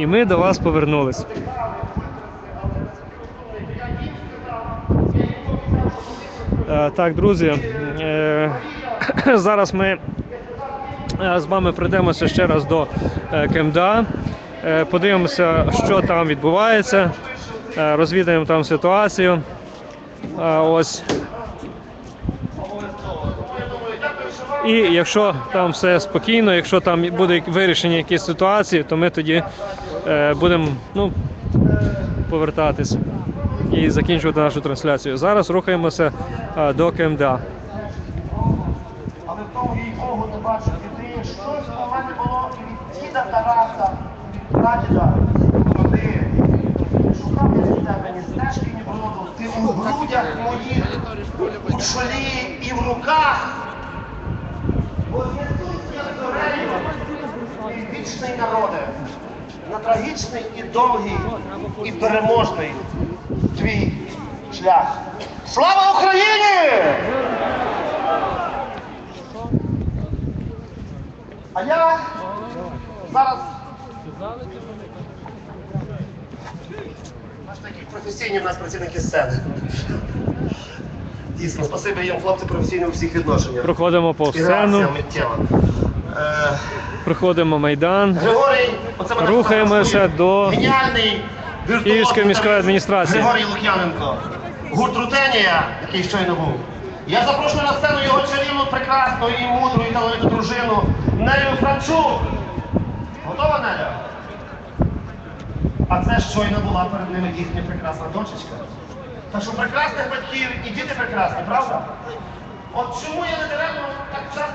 І ми до вас повернулись. Е, Так, друзі, е, зараз ми е, з вами прийдемося ще раз до КМДА, подивимося, що там відбувається, розвідаємо там ситуацію. Ось. І якщо там все спокійно, якщо там буде вирішення якісь ситуації, то ми тоді будемо ну, повертатись і закінчувати нашу трансляцію. Зараз рухаємося е, до КМДА. Але в тому Богу не бачу дітей. Щось у мене було від діда Тараса, прадіда, води. Шукав я від тебе ні стежки, ні броду. Ти у грудях моїх, у чолі і в руках. Бо Ісус я зорею, мій вічний народе, на трагічний і довгий, і переможний твій шлях. Слава Україні! А я зараз. Аж такі професійні в нас працівники сцени. Дійсно, спасибі їм, хлопці, професійні у всіх відношеннях. Проходимо по сцену, миттєва. Проходимо майдан. Григорій, оце мене Рухаємося фотографує. до геніальний Київської міської адміністрації. Григорій Лук'яненко. Гурт Рутенія, який щойно був. Я запрошую на сцену його чарівну, прекрасну і мудру і талановиту дружину Нелю Франчук. Готова Неля? А це щойно була перед ними їхня прекрасна дочечка. Так що прекрасних батьків і діти прекрасні, правда? От чому я не даремно так часто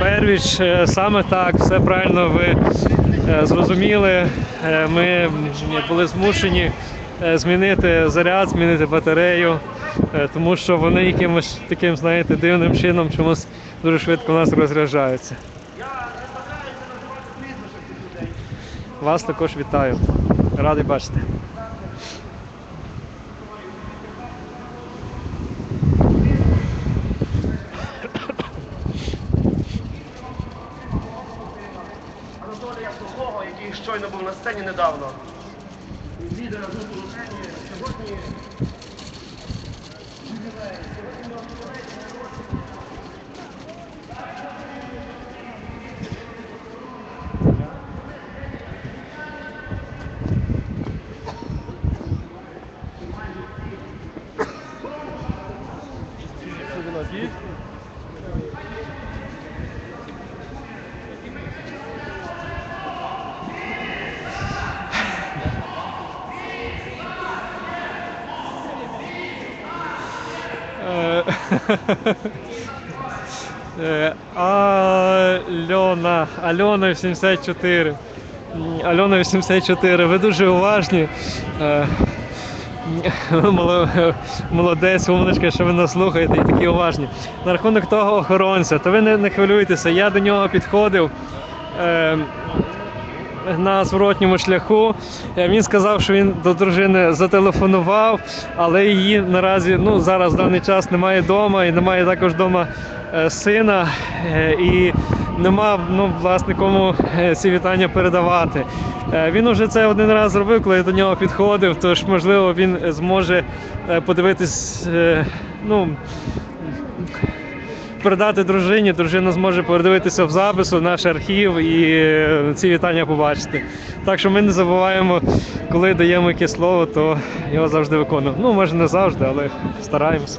Первіч, е, саме так, все правильно ви е, зрозуміли. Е, Ми були змушені е, змінити заряд, змінити батарею, е, тому що вони якимось таким, знаєте, дивним чином чомусь дуже швидко у нас розряджаються. Вас також вітаю. Радий бачити. Щойно був на сцені недавно. Лідера гурту Рушені. Сьогодні ювілей. Сьогодні у нього ювілей, день народження. Е, е, Альона, Альона 84. Альона 84, ви дуже уважні. Е, Молодець, умничка, що ви нас слухаєте і такі уважні. На рахунок того охоронця, то ви не, не хвилюйтеся, я до нього підходив. Е, на зворотньому шляху. Е, Він сказав, що він до дружини зателефонував, але її наразі ну, зараз в даний час немає вдома і немає також вдома е, сина. Е, І нема ну, власне кому ці вітання передавати. Він уже це один раз зробив, коли я до нього підходив, тож можливо він зможе подивитись. Ну, передати дружині, дружина зможе передивитися в запису наш архів і е, ці вітання побачити. Так що ми не забуваємо, коли даємо якесь слово, то його завжди виконуємо. Ну, може не завжди, але стараємося.